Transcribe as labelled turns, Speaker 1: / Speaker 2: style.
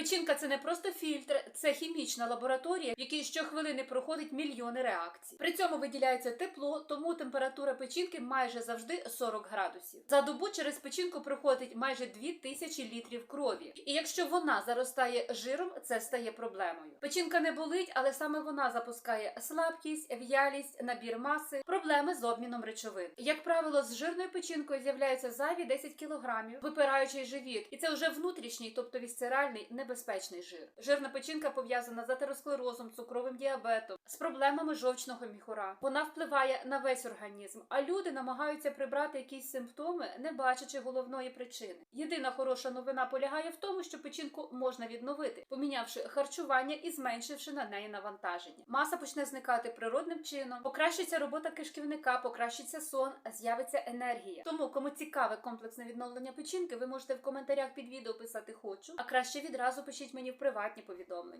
Speaker 1: Печінка це не просто фільтр, це хімічна лабораторія, в якій щохвилини проходить мільйони реакцій. При цьому виділяється тепло, тому температура печінки майже завжди 40 градусів. За добу через печінку проходить майже 2000 літрів крові. І якщо вона заростає жиром, це стає проблемою. Печінка не болить, але саме вона запускає слабкість, в'ялість, набір маси, проблеми з обміном речовин. Як правило, з жирною печінкою з'являються зайві 10 кілограмів, випираючий живіт, і це вже внутрішній, тобто вісцеральний, небезпечний жир. Жирна печінка пов'язана з атеросклерозом, цукровим діабетом, з проблемами жовчного міхура. Вона впливає на весь організм, а люди намагаються прибрати якісь симптоми, не бачачи головної причини. Єдина хороша новина полягає в тому, що печінку можна відновити, помінявши харчування і зменшивши на неї навантаження. Маса почне зникати природним чином, покращиться робота кишківника, покращиться сон, з'явиться енергія. Тому, кому цікаве комплексне відновлення печінки, ви можете в коментарях під відео писати хочу, а краще відразу пишіть мені в приватні повідомлення.